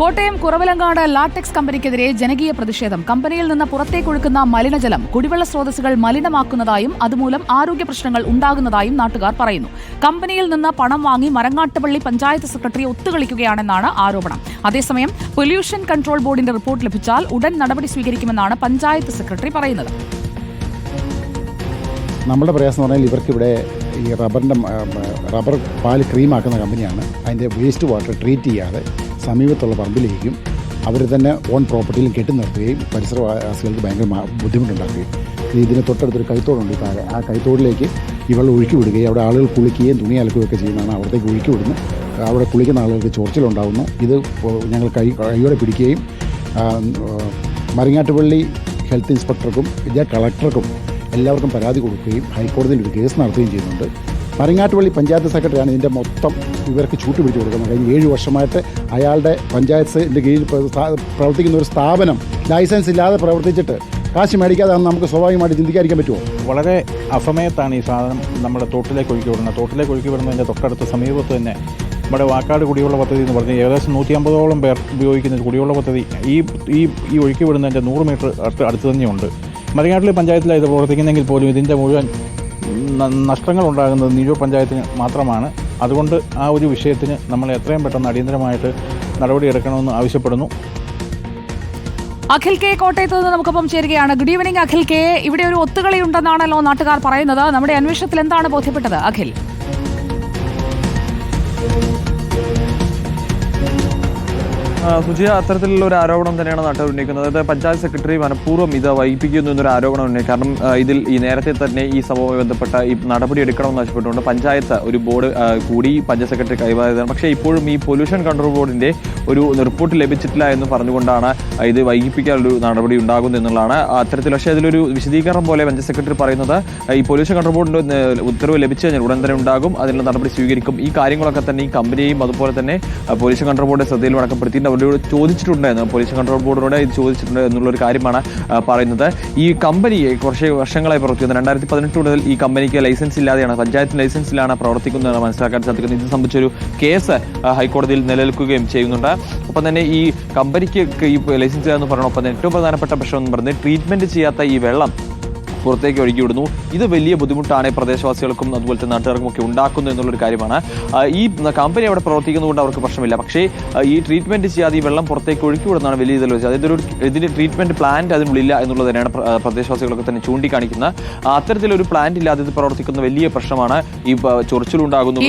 Kottayam Kuravilangad LaTeX കമ്പനിക്കെതിരെ ജനകീയ പ്രതിഷേധം. കമ്പനിയിൽ നിന്ന് പുറത്തേക്കൊഴുക്കുന്ന മലിനജലം കുടിവെള്ള സ്രോതസ്സുകൾ മലിനമാക്കുന്നതായും അതുമൂലം ആരോഗ്യ പ്രശ്നങ്ങൾ ഉണ്ടാകുന്നതായും നാട്ടുകാർ പറയുന്നു. കമ്പനിയിൽ നിന്ന് പണം വാങ്ങി മരങ്ങാട്ടുപള്ളി പഞ്ചായത്ത് സെക്രട്ടറി ഒത്തുകളിക്കുകയാണെന്നാണ് ആരോപണം. അതേസമയം പൊല്യൂഷൻ കൺട്രോൾ ബോർഡിന്റെ റിപ്പോർട്ട് ലഭിച്ചാൽ ഉടൻ നടപടി സ്വീകരിക്കുമെന്നാണ് പഞ്ചായത്ത് സെക്രട്ടറി പറയുന്നത്. നമ്മുടെ പ്രയാസം എന്ന് പറഞ്ഞാൽ ഇവർക്കിവിടെ ഈ റബ്ബറിന്റെ റബ്ബർ പാൽ ക്രീമാക്കുന്ന കമ്പനിയാണ്. അതിന്റെ വേസ്റ്റ് വാട്ടർ ട്രീറ്റ് ചെയ്യാതെ സമീപത്തുള്ള പറമ്പിലേക്കും അവർ തന്നെ ഓൺ പ്രോപ്പർട്ടിയിലും കെട്ടി നിർത്തുകയും പരിസരവാസികൾക്ക് ഭയങ്കര ബുദ്ധിമുട്ടുണ്ടാക്കുകയും ഇത് ഇതിന് തൊട്ടടുത്തൊരു കൈത്തോടുണ്ട്. താഴെ ആ കൈത്തോടിലേക്ക് വെള്ളം ഒഴുക്കി വിടുകയും അവിടെ ആളുകൾ കുളിക്കുകയും തുണി അലക്കുകയൊക്കെ ചെയ്യുന്നതാണ് അവിടത്തേക്ക് ഒഴുക്കി വിടുന്നു. അവിടെ കുളിക്കുന്ന ആളുകൾക്ക് ചൊറിച്ചിലുണ്ടാകുന്നു ഇത് ഞങ്ങൾ കൈ കൈയോടെ പിടിക്കുകയും മരിങ്ങാട്ടുപള്ളി ഹെൽത്ത് ഇൻസ്പെക്ടർക്കും ജില്ലാ കളക്ടർക്കും എല്ലാവർക്കും പരാതി കൊടുക്കുകയും ഹൈക്കോടതിയിൽ ഒരു കേസ് നടത്തുകയും ചെയ്യുന്നുണ്ട്. മരങ്ങാട്ടുപള്ളി പഞ്ചായത്ത് സെക്രട്ടറിയാണ് ഇതിന്റെ മൊത്തം ഇവർക്ക് ചൂട്ട് പിടിച്ചു കൊടുക്കുന്നത് കഴിഞ്ഞ ഏഴ് വർഷമായിട്ട് അയാളുടെ പഞ്ചായത്തിന്റെ കീഴിൽ പ്രവർത്തിക്കുന്ന ഒരു സ്ഥാപനം ലൈസൻസ് ഇല്ലാതെ പ്രവർത്തിച്ചിട്ട് കാശ് മേടിക്കാതെ നമുക്ക് സ്വാഭാവികമായിട്ട് ചിന്തിക്കാതിരിക്കാൻ പറ്റുമോ? വളരെ അസമയത്താണ് ഈ സാധനം നമ്മുടെ തോട്ടിലേക്ക് ഒഴുക്കി വിടുന്നത്. തോട്ടിലേക്ക് ഒഴുക്കി വിടുന്നതിന്റെ തൊട്ടടുത്ത സമീപത്ത് തന്നെ നമ്മുടെ വാക്കാട് കുടിവെള്ള പദ്ധതി എന്ന് പറഞ്ഞാൽ ഏകദേശം നൂറ്റി അമ്പതോളം പേർ ഉപയോഗിക്കുന്ന കുടിവെള്ള പദ്ധതി ഈ ഈ ഈ ഒഴുക്കി വിടുന്നതിന്റെ നൂറ് മീറ്റർ അടുത്ത് തന്നെയുണ്ട്. മരങ്ങാട്ടിലെ പഞ്ചായത്തിലാണ് ഇത് പ്രവർത്തിക്കുന്നെങ്കിൽ പോലും ഇതിന്റെ മുഴുവൻ നഷ്ടങ്ങൾ ഉണ്ടാകുന്നത് നിയോ പഞ്ചായത്തിന് മാത്രമാണ്. അതുകൊണ്ട് ആ ഒരു വിഷയത്തിന് നമ്മൾ എത്രയും പെട്ടെന്ന് അടിയന്തരമായിട്ട് നടപടിയെടുക്കണമെന്ന് ആവശ്യപ്പെടുന്നു. അഖിൽ കെ കോട്ടയത്ത് നിന്ന് നമുക്കൊപ്പം ചേരുകയാണ്. Good evening Akhil K. ഇവിടെ ഒരു ഒത്തുകളി ഉണ്ടെന്നാണല്ലോ നാട്ടുകാർ പറയുന്നത്. നമ്മുടെ അന്വേഷണത്തിൽ എന്താണ് ബോധ്യപ്പെട്ടത്? അഖിൽ. സുജിയ അത്തരത്തിലുള്ള ഒരു ആരോപണം തന്നെയാണ് നാട്ടുകാർ ഉന്നയിക്കുന്നത് അതായത് പഞ്ചായത്ത് സെക്രട്ടറി മനഃപൂർവം ഇത് വൈകിപ്പിക്കുന്നു എന്നൊരു ആരോപണം ഉന്നയിക്കും കാരണം ഇതിൽ ഈ നേരത്തെ തന്നെ ഈ സംഭവവുമായി ബന്ധപ്പെട്ട ഈ നടപടി എടുക്കണമെന്ന് ആവശ്യപ്പെട്ടുകൊണ്ട് പഞ്ചായത്ത് ഒരു ബോർഡ് കൂടി പഞ്ചായത്ത് സെക്രട്ടറി കൈമാറിയതാണ്. പക്ഷേ ഇപ്പോഴും ഈ പൊല്യൂഷൻ കൺട്രോൾ ബോർഡിന്റെ ഒരു റിപ്പോർട്ട് ലഭിച്ചിട്ടില്ല എന്ന് പറഞ്ഞുകൊണ്ടാണ് ഇത് വൈകിപ്പിക്കാനൊരു നടപടി ഉണ്ടാകുന്നത് എന്നുള്ളതാണ് അത്തരത്തിൽ. പക്ഷേ അതിലൊരു വിശദീകരണം പോലെ പഞ്ചായത്ത് സെക്രട്ടറി പറയുന്നത് ഈ പൊല്യൂഷൻ കൺട്രോൾ ബോർഡിന്റെ ഉത്തരവ് ലഭിച്ചു കഴിഞ്ഞാൽ ഉടൻ തന്നെ ഉണ്ടാകും. അതിനുള്ള നടപടി സ്വീകരിക്കും. ഈ കാര്യങ്ങളൊക്കെ തന്നെ ഈ കമ്പനിയും അതുപോലെ തന്നെ പൊല്യൂഷൻ കൺട്രോൾ ബോർഡിന്റെ ശ്രദ്ധയിൽ അടക്കപ്പെടുത്തിയിട്ട് അവരോട് ചോദിച്ചിട്ടുണ്ടായിരുന്നു. പോലീസ് കൺട്രോൾ ബോർഡിനോട് ഇത് ചോദിച്ചിട്ടുണ്ട് എന്നുള്ള ഒരു കാര്യമാണ് പറയുന്നത്. ഈ കമ്പനിയെ കുറച്ച് വർഷങ്ങളായി പ്രവർത്തിക്കുന്നത് രണ്ടായിരത്തി പതിനെട്ട് മുതൽ ഈ കമ്പനിക്ക് ലൈസൻസ് ഇല്ലാതെയാണ് പഞ്ചായത്ത് ലൈസൻസിലാണ് പ്രവർത്തിക്കുന്നതെന്ന് മനസ്സിലാക്കാൻ സാധിക്കുന്നത് ഇത് സംബന്ധിച്ചൊരു കേസ് ഹൈക്കോടതിയിൽ നിലനിൽക്കുകയും ചെയ്യുന്നുണ്ട്. ഒപ്പം തന്നെ ഈ കമ്പനിക്ക് ഈ ലൈസൻസ് എന്ന് പറയണം ഒപ്പം ഏറ്റവും പ്രധാനപ്പെട്ട പ്രശ്നം എന്ന് പറയുന്നത് ട്രീറ്റ്മെന്റ് ചെയ്യാത്ത ഈ വെള്ളം പുറത്തേക്ക് ഒഴുകി വിടുന്നു. ഇത് വലിയ ബുദ്ധിമുട്ടാണ് പ്രദേശവാസികൾക്കും അതുപോലെ തന്നെ നാട്ടുകാർക്കും ഒക്കെ ഉണ്ടാക്കുന്നു എന്നുള്ളൊരു കാര്യമാണ്. ഈ കമ്പനി അവിടെ പ്രവർത്തിക്കുന്നതുകൊണ്ട് അവർക്ക് പ്രശ്നമില്ല. പക്ഷേ ഈ ട്രീറ്റ്മെന്റ് ചെയ്യാതെ ഈ വെള്ളം പുറത്തേക്ക് ഒഴുക്കി വിടുന്നതാണ് വലിയ ഇതിൽ വെച്ചത് അതായത് ഒരു ഇതിന്റെ ട്രീറ്റ്മെന്റ് പ്ലാന്റ് അതിനുള്ളില്ല എന്നുള്ളത് തന്നെയാണ് പ്രദേശവാസികളൊക്കെ തന്നെ ചൂണ്ടിക്കാണിക്കുന്നത്. അത്തരത്തിലൊരു പ്ലാന്റ് ഇല്ലാതെ ഇത് പ്രവർത്തിക്കുന്ന വലിയ പ്രശ്നമാണ് ഈ ചൊറിച്ചിലുണ്ടാകുന്നു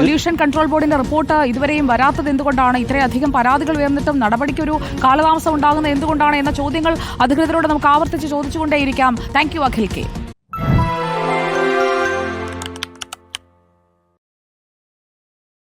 പൊല്യൂഷൻ കൺട്രോൾ ബോർഡിന്റെ റിപ്പോർട്ട് ഇതുവരെയും വരാത്തത് എന്തുകൊണ്ടാണ്? ഇത്രയധികം പരാതികൾ ഉയർന്നിട്ടും നടപടിക്കൊരു കാലതാമസം ഉണ്ടാകുന്നത് എന്തുകൊണ്ടാണ്? എന്ന ചോദ്യങ്ങൾ അധികൃതരോട് നമുക്ക് ആവർത്തിച്ച് ചോദിച്ചുകൊണ്ടേയിരിക്കാം. Thank you Akhil K.